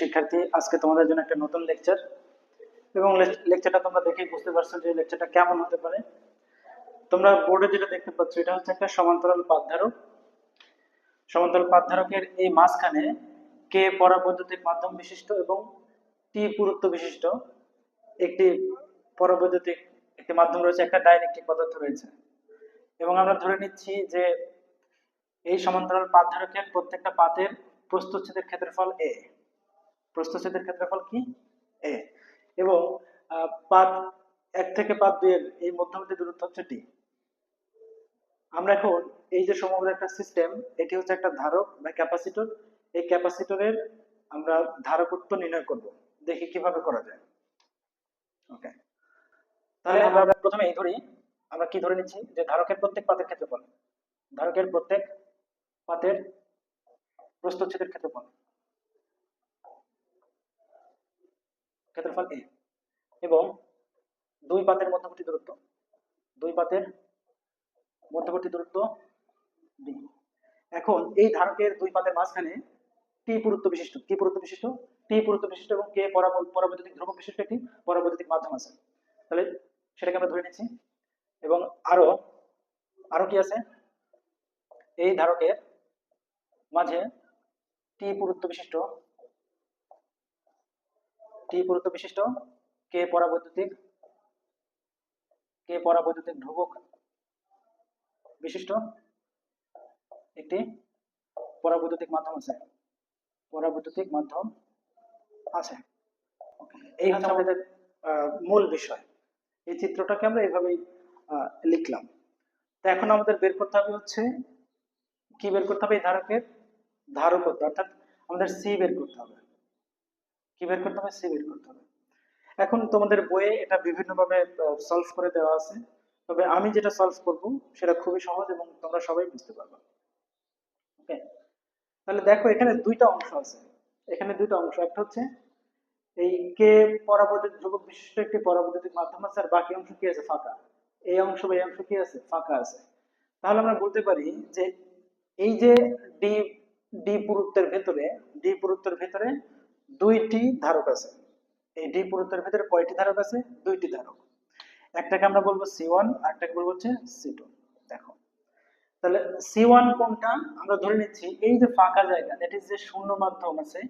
শিক্ষার্থী, আজকে তোমাদের জন্য একটা নতুন লেকচার এবং লেকচারটা তোমরা দেখেই বুঝতে পারছ যে লেকচারটা কেমন হতে পারে। তোমরা বোর্ডে যেটা দেখতে পাচ্ছ, এটা হচ্ছে একটা সমান্তরাল পাতধারক সমান্তরাল পাতধারকের এই মাঝখানে কে পরাবৈদ্যুতিক মাধ্যম বিশিষ্ট এবং টি পুরুত্ব বিশিষ্ট একটি পরাবৈদ্যুতিক একটি মাধ্যম রয়েছে, একটা ডাইলেকট্রিক পদার্থ রয়েছে। এবং আমরা ধরে নিচ্ছি যে এই সমান্তরাল পাতধারকের প্রত্যেকটা পাতের প্রস্থচ্ছেদের ক্ষেত্রফল এ প্রস্থচ্ছেদের ক্ষেত্রফল কি? এ এবং পাত এক থেকে পাত দুইয়ের এই মধ্যবর্তী দূরত্ব হচ্ছে টি আমরা এখন এই যে সমগ্র একটা সিস্টেম এটি হচ্ছে একটা ধারক বা ক্যাপাসিটর এই ক্যাপাসিটরের আমরা ধারকত্ব নির্ণয় করব। দেখি কীভাবে করা যায়। ওকে তাহলে আমরা প্রথমে এই ধরি। আমরা কি ধরে নিচ্ছি? যে ধারকের প্রত্যেক পাতের ক্ষেত্রফল। ধারকের প্রত্যেক পাতের প্রস্থচ্ছেদের ক্ষেত্রফল। ক্ষেত্রফল এ এবং দুই পাতের মধ্যবর্তী দূরত্ব? দুই পাতের মধ্যবর্তী দূরত্ব ডি এখন এই ধারকের দুই পাতের মাঝখানে টি পুরুত্ব বিশিষ্ট। কি পুরুত্ব বিশিষ্ট? টি পুরুত্ব বিশিষ্ট এবং কে পরাবৈদ্যুতিক ধ্রুবক বিশিষ্ট একটি পরাবৈদ্যুতিক মাধ্যম আছে। তাহলে সেটাকে আমরা ধরে নিচ্ছি। এবং আরও আরও কি আছে? এই ধারকের মাঝে টি পুরুত্ব বিশিষ্ট টি পুরুত্ব বিশিষ্ট। কে পরাবৈদ্যুতিক? কে পরাবৈদ্যুতিক ধ্রুবক বিশিষ্ট? একটি পরাবৈদ্যুতিক মাধ্যম আছে। পরাবৈদ্যুতিক মাধ্যম আছে। এই হচ্ছে আমাদের মূল বিষয়। এই চিত্রটাকে আমরা এইভাবেই লিখলাম। তো এখন আমাদের বের করতে হবে হচ্ছে, কি বের করতে হবে? এই ধারকের ধারকত্ব, অর্থাৎ আমাদের সি বের করতে হবে। কি বের করতে হবে? সি বের করতে হবে। এখন তোমাদের বইয়ে এটা বিভিন্নভাবে সলভ করে দেওয়া আছে। তবে আমি যেটা সলভ করব, সেটা খুবই সহজ এবং তোমরা সবাই বুঝতে পারবে। ওকে তাহলে দেখো, এখানে দুইটা অংশ আছে। এখানে দুইটা অংশ। একটা হচ্ছে, এই কে পরাবৈদ্যুতিক ধ্রুবক বিশিষ্ট একটি পরাবৈদ্যুতিক মাধ্যম আছে, আর বাকি অংশ কি আছে? ফাঁকা। এই অংশ বা এই অংশ কি আছে? ফাঁকা আছে। তাহলে আমরা বলতে পারি যে, এই যে ডি ডি পুরুত্বের ভেতরে, ডি পুরুত্বের ভেতরে দুইটি ধারক আছে। এই ডি পুরুত্বের ভেতরে কয়টি ধারক আছে? দুইটি ধারক। একটাকে আমরা বলব সি ওয়ান আর একটাকে বলব হচ্ছে সি টু। দেখো। তাহলে সি ওয়ান কোনটা? আমরা ধরে নিচ্ছি এই যে ফাঁকা জায়গা দ্যাট ইজ যে শূন্য মাধ্যম আছে,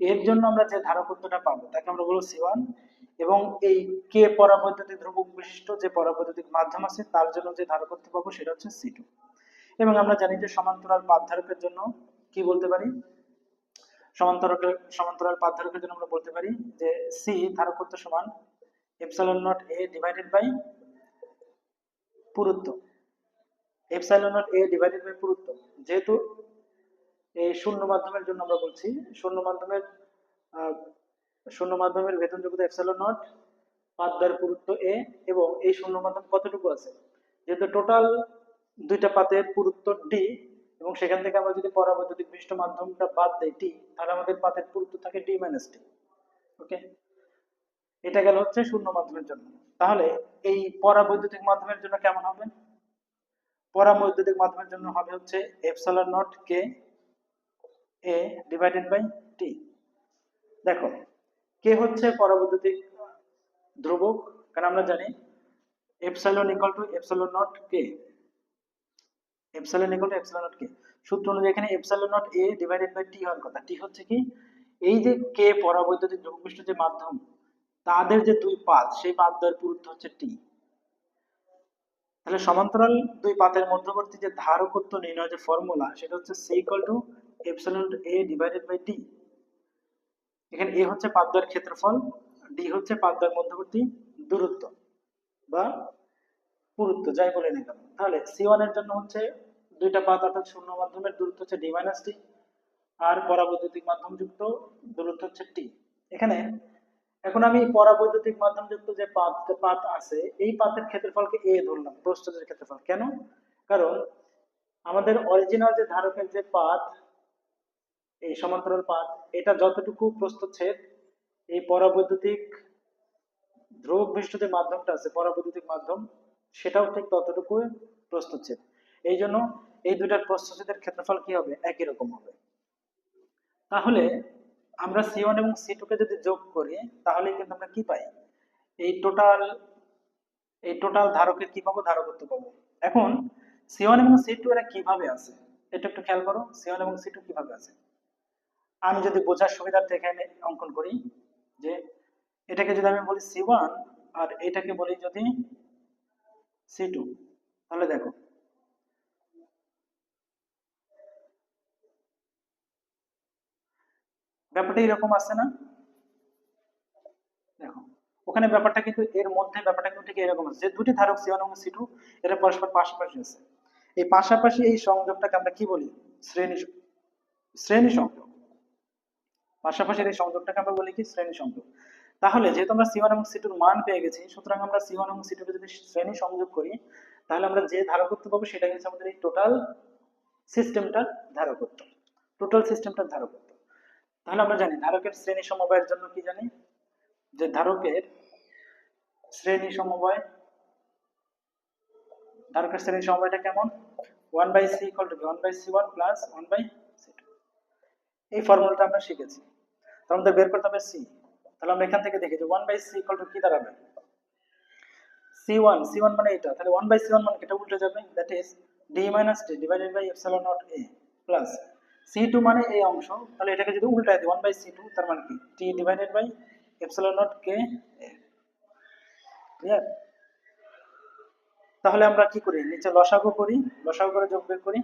এর জন্য আমরা যে ধারকত্বটা পাবো, তাকে আমরা বলব সি ওয়ান। এবং এই কে পরাবৈদ্যুতিক ধ্রুবক বিশিষ্ট যে পরাবৈদ্যুতিক মাধ্যম আছে, তার জন্য যে ধারকত্ব পাবো সেটা হচ্ছে সি টু। এবং আমরা জানি যে সমান্তরাল পাতধারকের জন্য কি বলতে পারি? সমান্তরাল সমান্তরাল পাতধারকের জন্য আমরা বলতে পারি যে সি ধারকত্ব সমান epsilon naught A divided by পুরুত্ব। Epsilon naught A divided by পুরুত্ব। যেহেতু এই শূন্য মাধ্যমের জন্য আমরা বলছি, শূন্য মাধ্যমের শূন্য মাধ্যমের বেতন যোগ্যতা এপসাইলন নট পাতদার পুরুত্ব এ এবং এই শূন্য মাধ্যম কতটুকু আছে? যেহেতু টোটাল দুইটা পাতের পুরুত্ব ডি এবং সেখান থেকে আমরা যদি পরাবৈদ্যুতিক বিশিষ্ট মাধ্যমটা বাদ দেই টি তাহলে আমাদের পাতের পুরুত্ব থাকে ডি মাইনাস টি ওকে এটা গেল হচ্ছে শূন্য মাধ্যমের জন্য। তাহলে এই পরাবৈদ্যুতিক মাধ্যমের জন্য কেমন হবে? পরাবৈদ্যুতিক মাধ্যমের জন্য হবে হচ্ছে epsilon naught K A divided by T দেখো কে হচ্ছে পরাবৈদ্যুতিক ধ্রুবক, কারণ আমরা জানি epsilon equal to epsilon naught K epsilon equal to epsilon naught K? সূত্র অনুযায়ী এখানে epsilon naught A divided by T হওয়ার কথা। টি হচ্ছে কি? এই যে কে পরাবৈদ্যুতিক ধ্রুবক যে মাধ্যম, তাদের যে দুই পাত, সেই পাত দ্বয়ের পুরুত্ব হচ্ছে টি তাহলে সমান্তরাল দুই পাতের মধ্যবর্তী যে ধারকত্ব নির্ণয় যে ফর্মুলা সেটা হচ্ছে C equal to epsilon A divided by T এখানে এ হচ্ছে পাতদ্বয়ের ক্ষেত্রফল ডি হচ্ছে পাতদ্বয়ের মধ্যবর্তী দূরত্ব বা পুরুত্ব, যাই বলে না তাহলে সি ওয়ানের জন্য হচ্ছে দুইটা পাত অর্থাৎ শূন্য মাধ্যমের দূরত্ব হচ্ছে ডি মাইনাস টি আর পরাবৈদ্যুতিক মাধ্যম যুক্ত দূরত্ব হচ্ছে টি এখানে এখন আমি পরাবৈদ্যুতিক মাধ্যম যুক্ত যে পাত পাত আছে, এই পাতের ক্ষেত্রফলকে এ ধরলাম প্রস্থের ক্ষেত্রফল। কেন? কারণ আমাদের অরিজিনাল যে ধারকের যে পাত, এই সমান্তরাল পাত, এটা যতটুকু প্রস্থচ্ছেদ এই পরাবৈদ্যুতিক ধ্রুবক বিশিষ্ট যে মাধ্যমটা আছে, পরাবৈদ্যুতিক মাধ্যম, সেটাও ঠিক ততটুকু প্রস্থচ্ছেদ এই জন্য এই দুইটার প্রস্থচ্ছেদের ক্ষেত্রফল কি হবে? একই রকম হবে। তাহলে আমরা সি ওয়ান এবং সি কে যদি যোগ করি তাহলে কিন্তু আমরা কি পাই? এই টোটাল এই টোটাল ধারকের কি পাবো? ধারকত্ব পাবো। এখন সি ওয়ান এবং সি টু এরা কীভাবে আছে? এটা একটু খেয়াল করো সি ওয়ান এবং সি টু কীভাবে আছে? আমি যদি বোঝার সুবিধার্থে এখানে অঙ্কন করি, যে এটাকে যদি আমি বলি সি ওয়ান আর এটাকে বলি যদি সি টু তাহলে দেখো ব্যাপারটা এরকম আছে না? দেখো, ওখানে ব্যাপারটা কিন্তু, এর মধ্যে ব্যাপারটা কিন্তু ঠিক এরকম আছে। যে দুটি ধারক সি ওয়ান এবং সি টু এরা পরস্পর পাশাপাশি আছে। এই পাশাপাশি এই সংযোগটাকে আমরা কি বলি? শ্রেণি শ্রেণি সংযোগ। পাশাপাশি এই সংযোগটাকে আমরা বলি কি? শ্রেণি সংযোগ। তাহলে যেহেতু আমরা সি ওয়ান এবং সি টুর মান পেয়ে গেছি, সুতরাং আমরা সি ওয়ান এবং সি টুকে যদি শ্রেণি সংযোগ করি, তাহলে আমরা যে ধারকত্ব পাবো সেটা হচ্ছে আমাদের এই টোটাল সিস্টেমটার ধারকত্ব। টোটাল সিস্টেমটার ধারকত্ব। তাহলে আমরা জানি, ধারকের শ্রেণি সমবায়ের জন্য কি জানি? যে ধারকের শ্রেণি সমবায়, ধারকের শ্রেণি সমবায়টা কেমন? One by C equal to one by C one plus one by C two এই ফর্মুলাটা আমরা শিখেছি। তো আমাদের বের করতে হবে সি তাহলে আমরা এখান থেকে দেখি যে one by C equal to কি দাঁড়াবে? সি ওয়ান সি ওয়ান মানে এটা। তাহলে ওয়ান বাই সি ওয়ান মানে এটা উল্টে যাবে। That is D minus T divided by epsilon nought A plus C two মানে এই অংশ। তাহলে এটাকে যদি উল্টায় দিই ওয়ান বাই সি টু তার মানে কি? T divided by epsilon nought K clear তাহলে আমরা কি করি? নিচে লসাগু করি, লসাগু করে যোগ বের করি।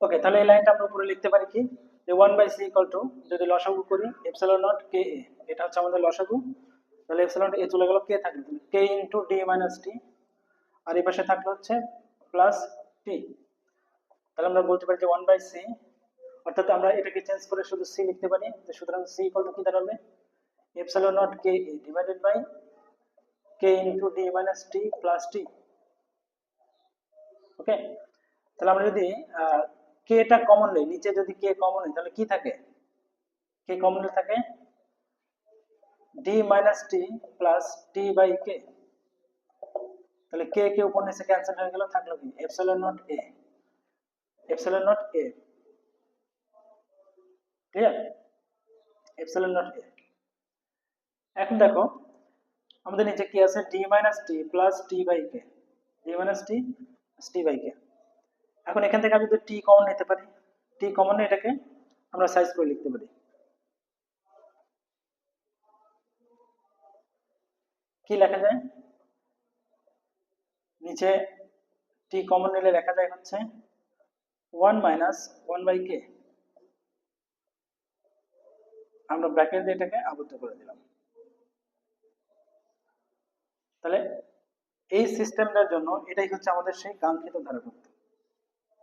ওকে তাহলে এই লাইনটা আমরা উপরে লিখতে পারি কি? যে one by C equal to যদি লসাগু করি এপসাইলন নট কে এ এটা হচ্ছে আমাদের লসাগু। তাহলে এপসাইলন এ চলে গেল কে থাকল K into D minus T আর এই পাশে থাকল হচ্ছে প্লাস টি তাহলে আমরা বলতে পারি যে ওয়ান বাই সি অর্থাৎ আমরা এটাকে চেঞ্জ করে শুধু সি লিখতে পারি সুতরাং সি ইকাল টু কি দাঁড়াবে? Epsilon nought K A divided by K into D minus T plus T okay তাহলে আমরা যদি কে এটা কমন নেই? নিচে যদি কে কমন নেই, তাহলে কি থাকে? কে কমন থাকে? D minus T plus T by K তাহলে কে কে উপর নিচে ক্যান্সেল হয়ে গেল, থাকল কি? Epsilon nought A epsilon nought A clear epsilon nought A এখন দেখো, আমাদের নিচে কি আছে? D minus T plus T by K D minus T T by K এখন এখান থেকে আমি যদি টি কমন নিতে পারি টি কমন এটাকে আমরা সাইজ করে লিখতে পারি। কি লেখা যায়? নিচে টি কমন নিলে লেখা যায় হচ্ছে one minus one by K আমরা ব্র্যাকেট দিয়ে এটাকে আবদ্ধ করে দিলাম। তাহলে এই সিস্টেমটার জন্য এটাই হচ্ছে আমাদের সেই কাঙ্ক্ষিত ধারকত্ব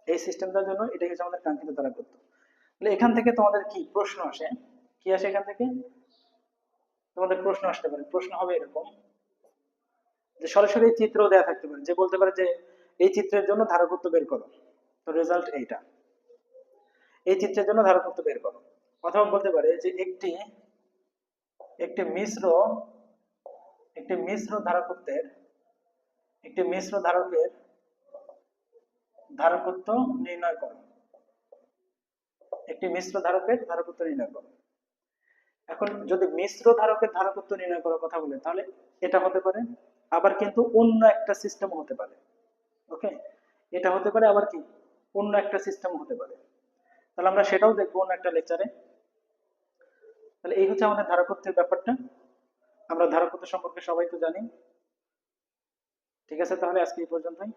এই সিস্টেমটার জন্য এটাই হচ্ছে আমাদের কাঙ্ক্ষিত ধারকত্ব তাহলে এখান থেকে তোমাদের কি প্রশ্ন আসে? কি আসে এখান থেকে? তোমাদের প্রশ্ন আসতে পারে। প্রশ্ন হবে এরকম যে সরাসরি চিত্র দেয়া থাকতে পারে। যে বলতে পারে যে এই চিত্রের জন্য ধারকত্ব বের করো। তো রেজাল্ট এইটা। এই চিত্রের জন্য ধারকত্ব বের করো। অথবা বলতে পারে যে একটি একটি মিশ্র একটি মিশ্র ধারকত্বের, একটি মিশ্র ধারকের ধারকত্ব নির্ণয় করো। একটি মিশ্র ধারকের ধারকত্ব নির্ণয় করো। এখন যদি মিশ্র ধারকের ধারকত্ব নির্ণয় করার কথা বলে, তাহলে এটা হতে পারে, আবার কিন্তু অন্য একটা সিস্টেম হতে পারে। ওকে? এটা হতে পারে আবার কি? অন্য একটা সিস্টেম হতে পারে। তাহলে আমরা সেটাও দেখব অন্য একটা লেকচারে তাহলে এই হচ্ছে আমাদের ধারকত্বের ব্যাপারটা। আমরা ধারকত্ব সম্পর্কে সবাই তো জানি। ঠিক আছে তাহলে আজকে এই পর্যন্তই।